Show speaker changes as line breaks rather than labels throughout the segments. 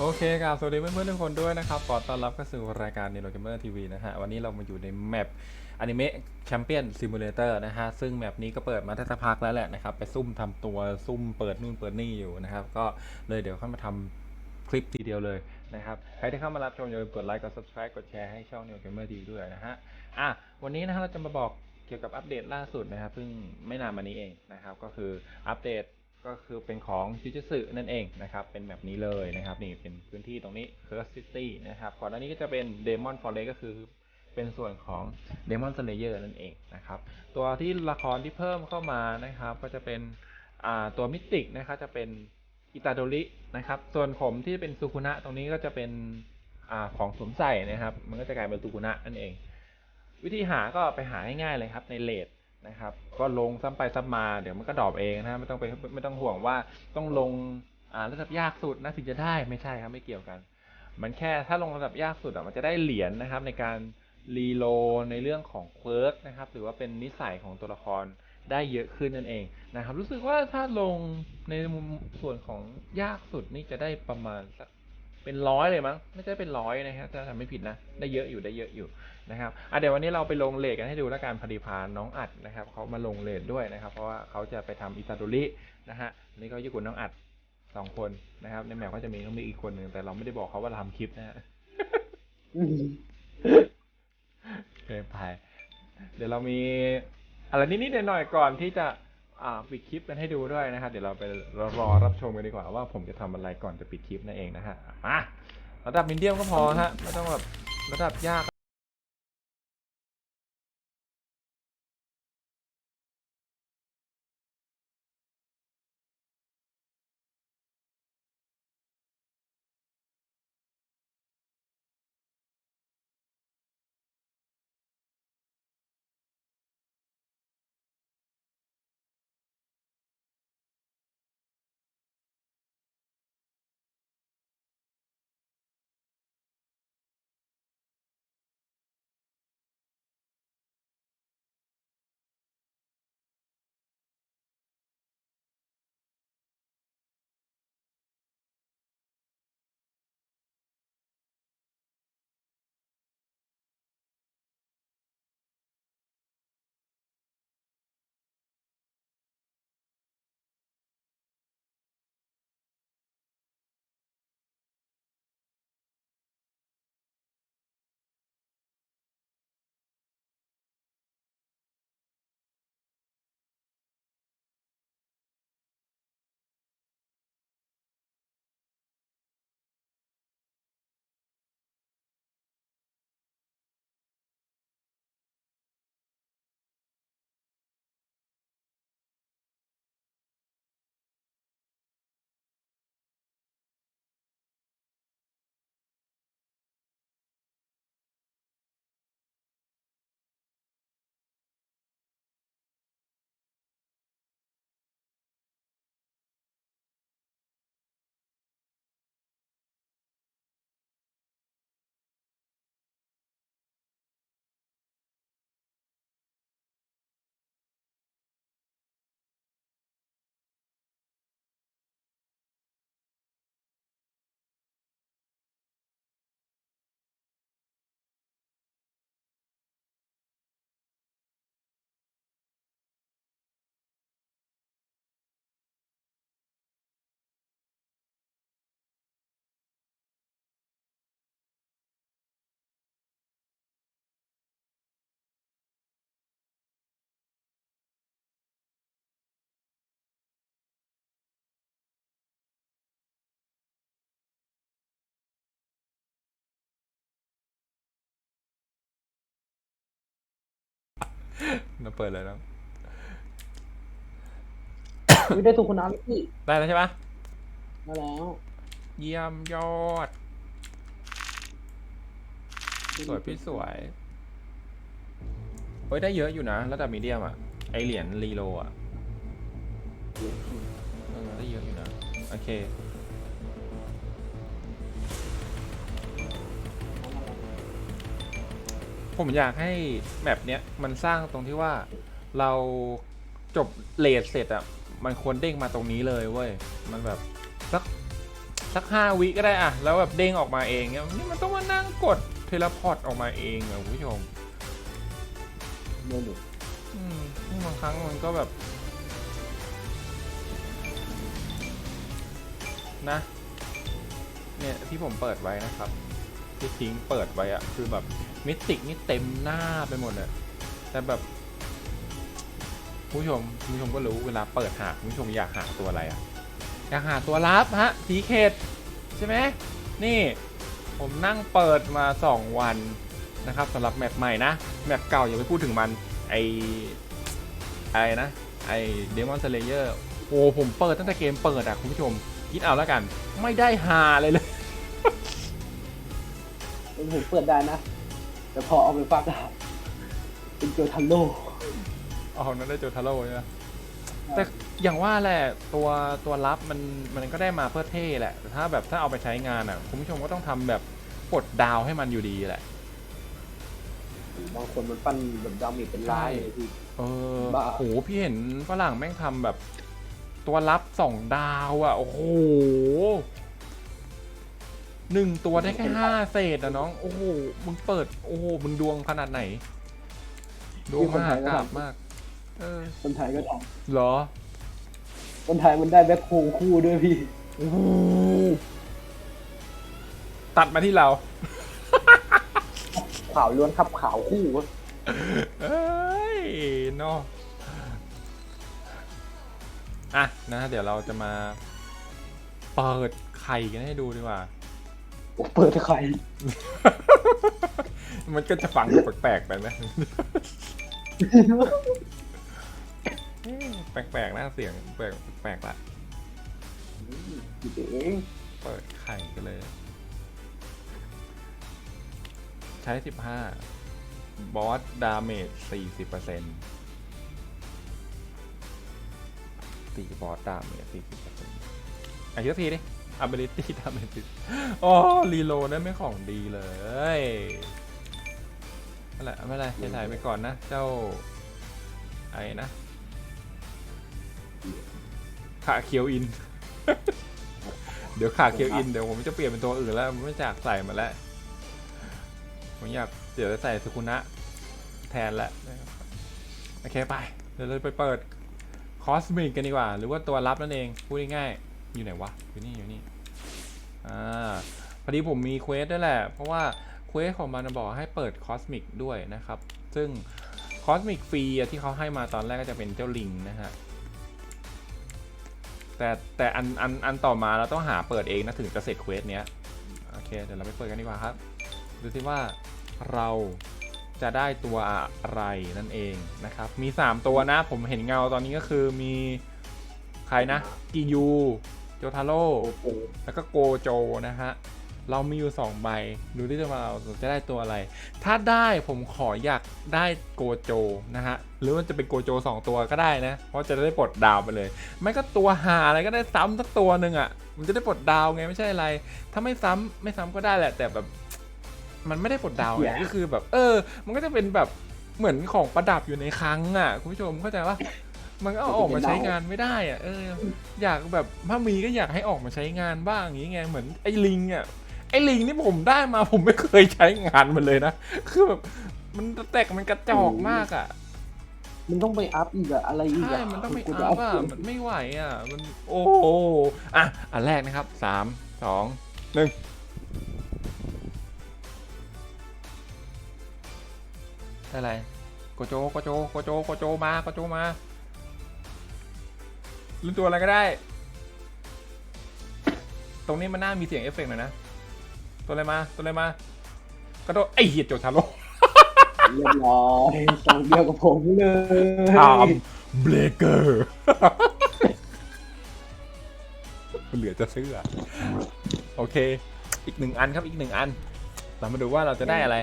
โอเคครับ สวัสดีเพื่อนๆทุกคนด้วยนะครับขอต้อนรับเข้าสู่รายการ n e o Gamer TV นะฮะ วันนี้เรามาอยู่ในแมปอนิเมะแชมเปี้ยนซิมูเลเตอร์นะฮะ ซึ่งแมปนี้ก็เปิดมาได้สักพักแล้วแหละนะครับ ไปซุ่มทำตัวซุ่มเปิดนู่นเปิดนี่อยู่นะครับ ก็เลยเดี๋ยวเข้ามาทำคลิปทีเดียวเลยนะครับ ใครที่เข้ามารับชมอย่าลืมกดไลค์ กด subscribe กดแชร์ให้ช่อง n e o Gamer TV ด้วยนะฮะ อะ วันนี้นะฮะเราจะมาบอกเกี่ยวกับอัปเดตล่าสุดนะครับเพิ่งไม่นานมานี้เองนะครับ ก็คืออัปเดต ก็คือเป็นของจิจิสึนั่นเองนะครับ เป็นแบบนี้เลยนะครับ นี่เป็นพื้นที่ตรงนี้ Curse City นะครับก่อนหน้านี้ก็จะเป็น Demon Forest ก็คือเป็นส่วนของ Demon Slayer นั่นเองนะครับ ตัวที่ละครที่เพิ่มเข้ามานะครับ ก็จะเป็นตัวมิติกนะครับจะเป็นอิตาโดรินะครับ ส่วนผมที่เป็นสุคุนะตรงนี้ก็จะเป็นอของสวมใส่นะครับ มันก็จะกลายเป็นสุคุนะนั่นเอง วิธีหาก็ไปหาง่ายๆเลยครับในเลท นะครับ ก็ลงซ้ำไปซ้ำมาเดี๋ยวมันก็ดรอปเองนะไม่ต้องไปไม่ต้องห่วงว่าต้องลงอ่าระดับยากสุดนะถึงจะได้ไม่ใช่ครับไม่เกี่ยวกัน มันแค่ถ้าลงระดับยากสุดอะมันจะได้เหรียญนะครับ ในการรีโลในเรื่องของเคิร์กนะครับหรือว่าเป็นนิสัยของตัวละครได้เยอะขึ้นนั่นเองนะครับ รู้สึกว่าถ้าลงในมุมส่วนของยากสุดนี่จะได้ประมาณสักเป็นร้อยเลยมั้งไม่ใช่เป็นร้อยนะครับถ้าทำไม่ผิดนะได้เยอะอยู่ได้เยอะอยู่ นะครับอะเดี๋ยววันนี้เราไปลงเลทกันให้ดูแล้วกันพอดีพาน้องอัดนะครับเขามาลงเลทด้วยนะครับ เพราะว่าเขาจะไปทำอิซาดุรินะฮะนี่ก็ญี่ปุ่นน้องอัดสองคนนะครับ ในแมปก็จะมีน้องมีอีกคนหนึ่งแต่เราไม่ได้บอกเขาว่าเราทำคลิปนะฮะเกินไปเดี๋ยวเรามีอะไรนิดๆหน่อยๆก่อนที่จะอ่าปิดคลิปกันให้ดูด้วยนะครับเดี๋ยวเราไปรอรอรับชมกันดีกว่าว่าผมจะทำอะไรก่อนจะปิดคลิปนั่นเองนะฮะมาระดับมินเดียมก็พอฮะไม่ต้องแบบระดับยาก เราเปิดเลยเนาะ
วิได้ถูกคนน้ำพี่
ได้แล้วใช่ปะ
มาแล้ว
เยี่ยมยอด สวยพี่สวยเฮ้ยได้เยอะอยู่นะ ระดับมีเดียมอะไอเหรียญรีโลอะเออได้เยอะอยู่นะ โอเค ผมอยากให้แมปเนี้ยมันสร้างตรงที่ว่าเราจบเลทเสร็จอะมันควรเด้งมาตรงนี้เลยเว้ยมันแบบสักสักห้าวิก็ได้อะแล้วแบบเด้งออกมาเองเนี่ยนี่มันต้องมานั่งกดเทเลพอร์ตออกมาเองอะคุณผู้ชม
เมื่อหนู
อืมนี่บางครั้งมันก็แบบ นะ เนี่ยที่ผมเปิดไว้นะครับ ที่ทิ้งเปิดไว้อะคือแบบ มิติกนี่เต็มหน้าไปหมดเลยแต่แบบคุณผู้ชมคุณผู้ชมก็รู้เวลาเปิดหาคุณผู้ชมอยากหาตัวอะไรอะอยากหาตัวลับฮะสีเขตใช่ไหมนี่ผมนั่งเปิดมา 2 วันนะครับสำหรับแมปใหม่นะแมปเก่าอย่าไปพูดถึงมันไออะไรนะไอเดมอนสเลเยอร์โอ้ผมเปิดตั้งแต่เกมเปิดอะคุณผู้ชมคิดเอาแล้วกัน ไม่ได้หาเลยเลย
ผมเปิดได้นะ แต่พอเอาไปฟักอะเป็นโจทันโล
อ๋อนั่นได้โจทาโร่ใช่ไหมแต่อย่างว่าแหละตัวตัวรับมันมันก็ได้มาเพื่อเท่แหละแต่ถ้าแบบถ้าเอาไปใช้งานอะ คุณผู้ชมก็ต้องทำแบบกดดาวให้มันอยู่ดีแหละ
บางคนมันปั้นแบบดาเมจเป็นลายเลยพี่
เออ
บ้า
โหพี่เห็นฝรั่งแม่งทำแบบ ตัวรับสองดาวอะ โอ้โห หนึ่งตัวได้แค่ห้าเศษอะน้อง โอ้โห มึงเปิด โอ้โห มึงดวงขนาดไหน ดวงมหากราบมาก เออ
คนไทยก็ท
เหรอำ
คนไทยมันได้แบ็คโฮคู่ด้วยพี่
โอ้โหตัดมาที่เรา
ขาวล้วนครับขาวคู่
เอ้ยเนาะอะนะ เดี๋ยวเราจะมา เปิดไข่กันให้ดูดีกว่า
เปิดใคร
มันก็จะฟังดูแปลกๆไปไหมแปลกๆนะเสียงแปลกแปลกๆละเปิดไข่กันเลย ใช้สิบห้าบอสดาเมจสี่สิบเปอร์เซ็นต์ตีบอสดาเมจสี่สิบเปอร์เซ็นต์อะทีละทีดิ ability ดาเมจโอ้รีโหลดนั่นไม่ของดีเลยนั่นแหละไม่เป็นไรใช้ๆไปก่อนนะ เจ้าไอ้นะขาเคียวอิน เดี๋ยวขาเคียวอิน เดี๋ยวผมจะเปลี่ยนเป็นตัวอื่นแล้ว ไม่จากใส่มาแล้ว ผมอยากเดี๋ยวจะใส่สุคุนะ แทนแหละนะครับโอเคไป เดี๋ยวเราไปเปิดคอสมิกกันดีกว่า หรือว่าตัวรับนั่นเอง พูดง่ายๆ อยู่ไหนวะ อยู่นี่ อยู่นี่ อ่า พอดีผมมีเควสด้วยแหละ เพราะว่าเควสของมันบอกให้เปิดคอสมิกด้วยนะครับ ซึ่งคอสมิกฟรีที่เขาให้มาตอนแรกก็จะเป็นเจ้าลิงนะฮะ แต่แต่อันอันอันต่อมาเราต้องหาเปิดเองนะถึงจะเสร็จเควสเนี้ย โอเค เดี๋ยวเราไปเปิดกันดีกว่าครับ ดูสิว่าเราจะได้ตัวอะไรนั่นเองนะครับ มี 3 ตัวนะ ผมเห็นเงาตอนนี้ก็คือมีใครนะกิยู โจทาโร่
โอ้โห
แล้วก็โกโจนะฮะ เรามีอยู่ 2 ใบ ดูที่ว่าเราจะได้ตัวอะไร ถ้าได้ผมขออยากได้โกโจนะฮะ หรือมันจะเป็นโกโจ 2 ตัวก็ได้นะ เพราะจะได้ปลดดาวไปเลย ไม่ก็ตัวหาอะไรก็ได้ซ้ำสักตัวหนึ่งอะ่ะ มันจะได้ปลดดาวไงไม่ใช่อะไร ถ้าไม่ซ้ำไม่ซ้ำก็ได้แหละ แต่แบบมันไม่ได้ปลดดาวไงก็คือแบบ เออ มันก็จะเป็นแบบเหมือนของประดับอยู่ในคลังอะคุณผู้ชมเข้าใจว่า มันก็เอาออกมาใช้งานไม่ได้อะเออ อยากแบบถ้ามีก็อยากให้ออกมาใช้งานบ้างอย่างงี้ไงเหมือนไอ้ลิงอะไอ้ลิงนี่ผมได้มาผมไม่เคยใช้งานมันเลยนะคือแบบมันแตกมันกระจอกมากอะ
มันต้องไปอัพอีกอะอะไรอีก
ใช่
อะ
มันต้องไป
กูจะ
อัพอะ
เปลี่ยน
มันไม่ไหวอะมันโอ้โหอะอันแรกนะครับสามสองหนึ่งได้อะไรโกโจโกโจโกโจโกโจมาโกโจมา ลุ้นตัวอะไรก็ได้ ตรงนี้มันน่ามีเสียงเอฟเฟกต์หน่อยนะ ตัวอะไรมา ตัวอะไรมา กระโดดไอ้เหี้ยโจชาโล
เรียบร้อยสองเดียวกับผมเลย
ทามเบรเกอร์เหลือจะซื้ออะโอเค อีกหนึ่งอันครับอีกหนึ่งอัน เรามาดูว่าเราจะได้อะไร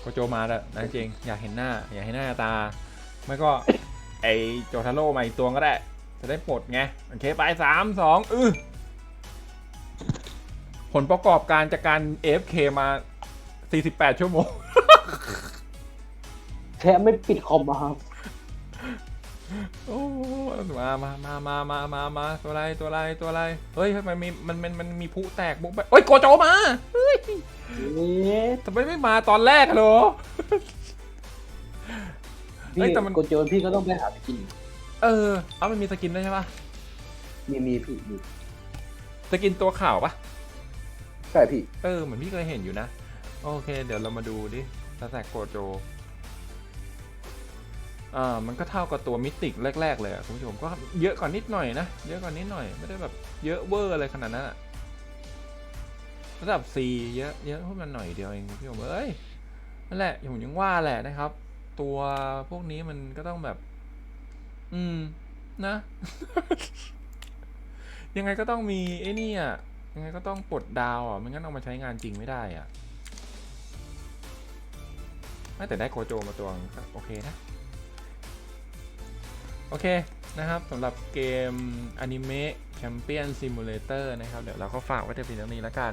โกโจมาแล้วนะจริงอยากเห็นหน้า อยากเห็นหน้าตา ไม่ก็ ไอโจทาโร่มาอีกตัวก็ได้ จะได้ปลดไง โอเค ไปสามสองอือผลประกอบการจากการ AFK มา 48 ชั่วโมง
แค่ไม่ปิดคอมอะครับ
โอ้มามามามามามามาตัวอะไรตัวอะไรตัวอะไร เฮ้ยทำไมมีมันมันมันมีผู้แตกบุกไปเฮ้ยโกโจมา เฮ้ย
นี่
ทำไมไม่มาตอนแรกอะเหรอ เอ้ย
พี่
แต่มัน
กดโจนพี่ก็ต้องไปหาไปกิน
เออเอามันมีสกินด้วยใช่ปะ
มีมีพี่มี
สกินตัวขาวปะ
ใช่พี่
เออเหมือนพี่เคยเห็นอยู่นะ โอเค เดี๋ยวเรามาดูดิสแต็กโกโจอ่ามันก็เท่ากับตัวมิติกแรก ๆ เลยอะคุณผู้ชมก็เยอะกว่านิดหน่อยนะ เยอะกว่านิดหน่อยไม่ได้แบบเยอะเวอร์อะไรขนาดนั้นอะระดับ C เยอะเยอะพวกมันหน่อยเดียวเองคุณผู้ชมเอ้ยนั่นแหละผมยังว่าแหละนะครับ ตัวพวกนี้มันก็ต้องแบบ อืม นะ ยังไงก็ต้องมีไอ้นี่อะ ยังไงก็ต้องปลดดาวอะไม่งั้นเอามาใช้งานจริงไม่ได้อะไม่แต่ได้โกโจมาตัวนึงก็โอเคนะ โอเค นะครับสำหรับเกมอนิเมะแชมเปี้ยนซิมูเลเตอร์นะครับเดี๋ยวเราก็ฝากไว้แต่เพียงเท่านี้แล้วกัน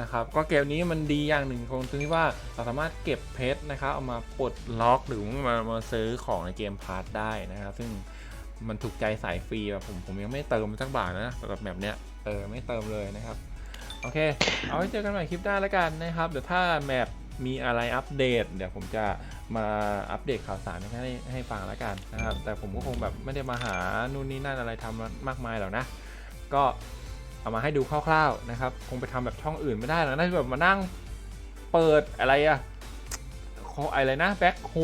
นะครับก็เกมนี้มันดีอย่างหนึ่งตรงที่ว่าเราสามารถเก็บเพชรนะครับเอามาปลดล็อกหรือมามาซื้อของในเกมพาร์ทได้นะครับ ซึ่งมันถูกใจสายฟรีแบบผมผมยังไม่เติมสักบาทนะสำหรับแบบเนี้ยเออไม่เติมเลยนะครับ โอเค เอาไว้เจอกันใหม่คลิปหน้าแล้วกันนะครับเดี๋ยวถ้าแมป มีอะไรอัปเดต เดี๋ยวผมจะมาอัปเดตข่าวสารให้ให้ฟังแล้วกันนะครับ แต่ผมก็คงแบบไม่ได้มาหานู่นนี่นั่นอะไรทำมากมายหรอกนะ ก็เอามาให้ดูคร่าวๆนะครับ คงไปทำแบบช่องอื่นไม่ได้หรอกนะที่แบบมานั่งเปิดอะไรอะออะไรนะแบ็คโฮ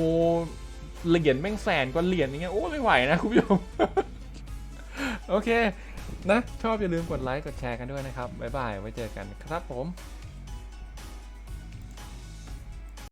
เหรียญแม่งแสนกว่าเหรียญอย่างเงี้ยโอ้ไม่ไหวนะคุณผู้ชมโอเคนะ ชอบอย่าลืมกดไลค์กดแชร์กันด้วยนะครับ บ๊ายบาย ไว้เจอกันครับผม